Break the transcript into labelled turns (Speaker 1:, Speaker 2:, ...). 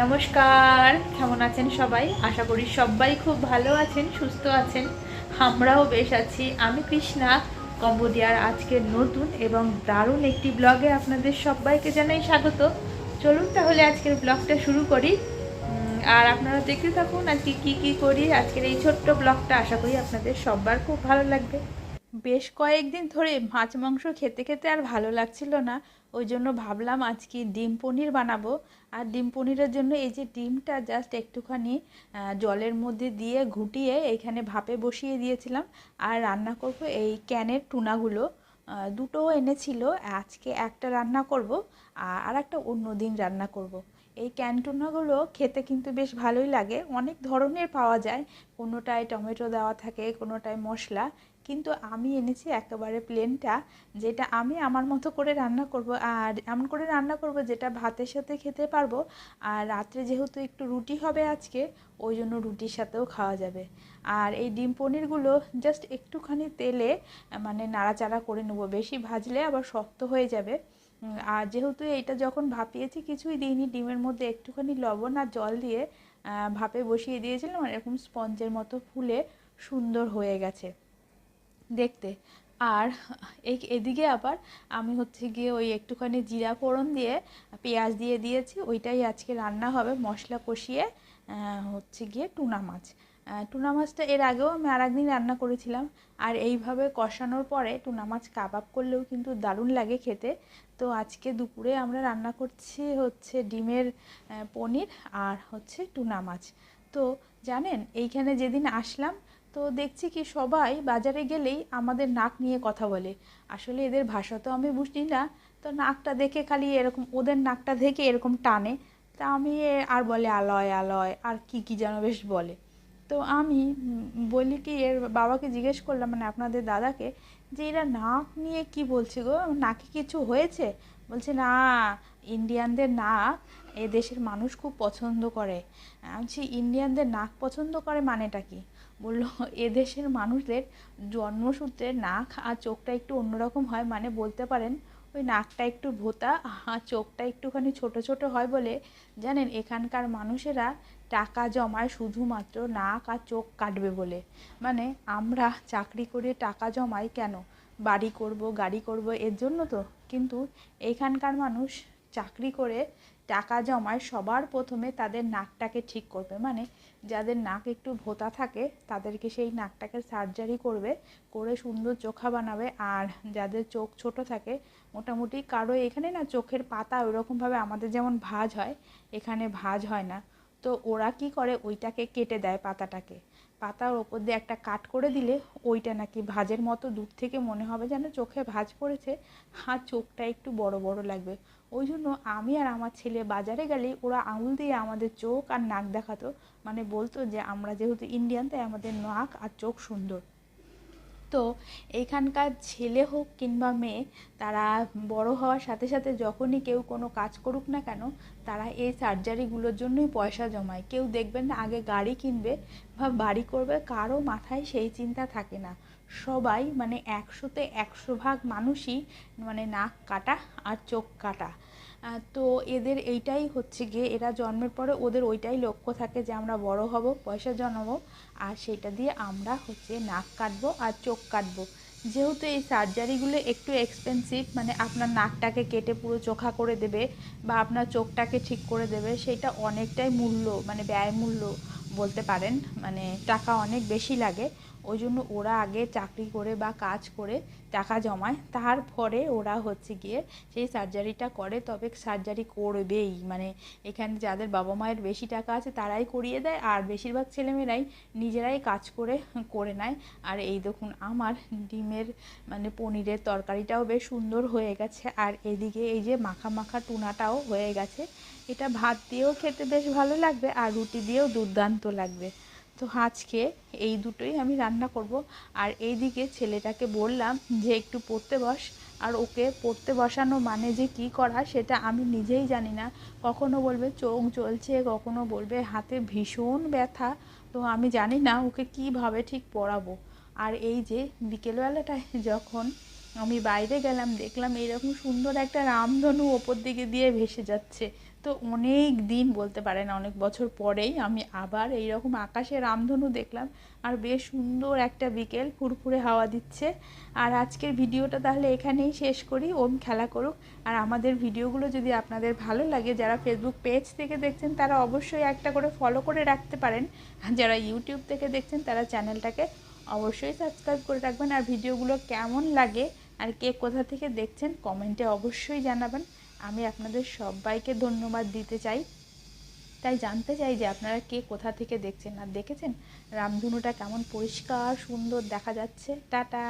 Speaker 1: নমস্কার, কেমন আছেন সবাই? আশা করি সবাই খুব ভালো আছেন, সুস্থ আছেন। আমরাও বেশ আছি। আমি কৃষ্ণা, কম্বোডিয়ার আজকের নতুন এবং দারুণ একটি ব্লগে আপনাদের সবাইকে জানাই স্বাগত। চলুন তাহলে আজকের ব্লগটা শুরু করি। আর আপনারা দেখতে থাকুন আজকে কি কি করি। আজকের এই ছোট্ট ব্লগটা আশা করি আপনাদের সবার খুব ভালো লাগবে। বেশ কয়েকদিন ধরে মাছ মাংস খেতে খেতে আর ভালো লাগছিল না। ওই জন্য ভাবলাম আজকে ডিম পনির বানাবো। আর ডিম পনিরের জন্য এই যে ডিমটা জাস্ট একটুখানি জলের মধ্যে দিয়ে ঘুটিয়ে এইখানে ভাপে বসিয়ে দিয়েছিলাম। আর রান্না করব এই ক্যানের টুনাগুলো। দুটো এনেছিল। আজকে একটা রান্না করব আর একটা অন্য দিন রান্না করব। এই ক্যান্টুনাগুলো খেতে কিন্তু বেশ ভালোই লাগে। অনেক ধরনের পাওয়া যায়। কোনোটায় টমেটো দেওয়া থাকে, কোনোটায় মশলা। কিন্তু আমি এনেছি একেবারে প্লেনটা যেটা আমি আমার মতো করে রান্না করব, আর এমন করে রান্না করব যেটা ভাতের সাথে খেতে পারব, আর রাত্রে যেহেতু একটু রুটি হবে আজকে, ওই জন্য রুটির সাথেও খাওয়া যাবে। আর এই ডিম পনিরগুলো জাস্ট একটুখানি তেলে মানে নাড়াচাড়া করে নেব, বেশি ভাজলে আবার শক্ত হয়ে যাবে। আর যেহেতু এইটা যখন ভাপিয়েছি কিছুই দিইনি, ডিমের মধ্যে একটুখানি লবণ আর জল দিয়ে ভাপে বসিয়ে দিয়েছিলাম এরকম স্পঞ্জের মতো ফুলে সুন্দর হয়ে গেছে। দেখতে। আর এই এদিকে আবার আমি হচ্ছে গিয়ে ওই একটুখানি জিরা ফোড়ন দিয়ে পেঁয়াজ দিয়ে দিয়েছি, ওইটাই আজকে রান্না হবে মশলা কষিয়ে হচ্ছে গিয়ে টুনা মাছ। টুনা মাছটা এর আগেও আমি আর একদিন রান্না করেছিলাম। আর এইভাবে কষানোর পরে টুনা মাছ কাবাব করলেও কিন্তু দারুণ লাগে খেতে। তো আজকে দুপুরে আমরা রান্না করছি হচ্ছে ডিমের পনির আর হচ্ছে টুনা মাছ। তো জানেন, এইখানে যেদিন আসলাম তো দেখছি কি সবাই বাজারে গেলেই আমাদের নাক নিয়ে কথা বলে। আসলে এদের ভাষা তো আমি বুঝি না। তো নাকটা দেখে খালি এরকম, ওদের নাকটা দেখে এরকম টানে। তা আমি আর বলে, আলয় আলয়, আর কি কি যেন বেশ বলে। তো আমি বলি কি, এর বাবাকে জিজ্ঞেস করলাম মানে আপনাদের দাদাকে, যে এরা নাক নিয়ে কি বলছে গো? নাকে কিছু হয়েছে? বলছে, না ইন্ডিয়ানদের নাক এ দেশের মানুষ খুব পছন্দ করে। আমি ইন্ডিয়ানদের নাক পছন্দ করে মানেটা কি? বলল এদেশের মানুষদের জন্মসূত্রে নাক আর চোখটা একটু অন্যরকম হয়। মানে বলতে পারেন, ওই নাকটা একটু ভোতা আর চোখটা একটুখানি ছোট ছোট হয় বলে। জানেন, এখানকার মানুষেরা টাকা জমায় শুধুমাত্র নাক আর চোখ কাটবে বলে। মানে আমরা চাকরি করে টাকা জমাই কেন? বাড়ি করব, গাড়ি করব, এর জন্য তো। কিন্তু এখানকার মানুষ চাকরি করে টাকা জমায়, সবার প্রথমে তাদের নাকটাকে ঠিক করবে। মানে যাদের নাক একটু ভোঁতা থাকে, তাদেরকে সেই নাকটাকে সার্জারি করবে, করে সুন্দর চোখা বানাবে। আর যাদের চোখ ছোট থাকে, মোটামুটি কারও এখানে না চোখের পাতা ওইরকমভাবে আমাদের যেমন ভাঁজ হয়, এখানে ভাঁজ হয় না। তো ওরা কি করে? ওইটাকে কেটে দেয় পাতাটাকে। পাতার ওপর দিয়ে একটা কাট করে দিলে ওইটা নাকি ভাজের মতো দূর থেকে মনে হবে যেন চোখে ভাজ পড়েছে। আর চোখটা একটু বড় বড় লাগবে। ওই জন্য আমি আর আমার ছেলে বাজারে গেলে ওরা আঙুল দিয়ে আমাদের চোখ আর নাক দেখাতো। মানে বলতো যে, আমরা যেহেতু ইন্ডিয়ান তাই আমাদের নাক আর চোখ সুন্দর। তো এইখানকার ছেলে হোক কিংবা মেয়ে, তারা বড় হওয়ার সাথে সাথে যখনই কেউ কোনো কাজ করুক না কেন, তারা এই সার্জারিগুলোর জন্যই পয়সা জমায়। কেউ দেখবেন না আগে গাড়ি কিনবে বা বাড়ি করবে, কারও মাথায় সেই চিন্তা থাকে না। সবাই মানে একশোতে একশো ভাগ মানুষই মানে নাক কাটা আর চোখ কাটা। তো এদের এইটাই হচ্ছে গিয়ে এরা জন্মের পরে ওদের ওইটাই লক্ষ্য থাকে যে আমরা বড় হব, পয়সা জমাবো আর সেটা দিয়ে আমরা হচ্ছে নাক কাটবো আর চোখ কাটবো। যেহেতু এই সার্জারিগুলো একটু এক্সপেন্সিভ মানে আপনার নাকটাকে কেটে পুরো চোখা করে দেবে বা আপনার চোখটাকে ঠিক করে দেবে, সেটা অনেকটাই মূল্য মানে ব্যয় মূল্য বলতে পারেন মানে টাকা অনেক বেশি লাগে। ওই জন্য ওরা আগে চাকরি করে বা কাজ করে টাকা জমায়। তারপরে ওরা হচ্ছে গিয়ে সেই সার্জারিটা করে, তবে সার্জারি করবেই। মানে এখানে যাদের বাবা মায়ের বেশি টাকা আছে তারাই করিয়ে দেয়, আর বেশিরভাগ ছেলেমেয়েরাই নিজেরাই কাজ করে করে নেয়। আর এই দেখুন, আমার ডিমের মানে পনিরের তরকারিটাও বেশ সুন্দর হয়ে গেছে। আর এদিকে এই যে মাখা মাখা টুনাটাও হয়ে গেছে। এটা ভাত দিয়েও খেতে বেশ ভালো লাগবে, আর রুটি দিয়েও দুর্দান্ত লাগবে। তো আজকে এই দুটোই আমি রান্না করব। আর এইদিকে ছেলেটাকে বললাম যে, একটু পড়তে বস। আর ওকে পড়তে বসানো মানে যে কি করা, সেটা আমি নিজেই জানি না। কখনো বলবে, চোখ জ্বলছে। কখনো বলবে, হাতে ভীষণ ব্যথা। তো আমি জানি না ওকে কীভাবে ঠিক পড়াবো। আর এই যে বিকেলবেলাটায় যখন আমি বাইরে গেলাম, দেখলাম এরকম সুন্দর একটা রামধনু ওপর দিকে দিয়ে ভেসে যাচ্ছে। তো অনেক দিন বলতে পারেন অনেক বছর পরেই আমি আবার এই রকম আকাশে রামধনু দেখলাম আর বেশ সুন্দর একটা বিকেল ফুরফুরে হাওয়া দিচ্ছে। আর আজকের ভিডিওটা তাহলে এখানেই শেষ করি, ওম খেলা করুক। আর আমাদের ভিডিওগুলো যদি আপনাদের ভালো লাগে, যারা ফেসবুক পেজ থেকে দেখছেন তারা অবশ্যই একটা করে ফলো করে রাখতে পারেন। যারা ইউটিউব থেকে দেখছেন তারা চ্যানেলটাকে অবশ্যই সাবস্ক্রাইব করে রাখবেন। আর ভিডিওগুলো কেমন লাগে আর কে কোথা থেকে দেখছেন কমেন্টে অবশ্যই জানাবেন। আমি আপনাদের সবাইকে ধন্যবাদ দিতে চাই। তাই জানতে চাই যে আপনারা কে কোথা থেকে দেখছেন আর দেখেছেন? রামধনুটা কেমন পরিষ্কার, সুন্দর দেখা যাচ্ছে। টাটা!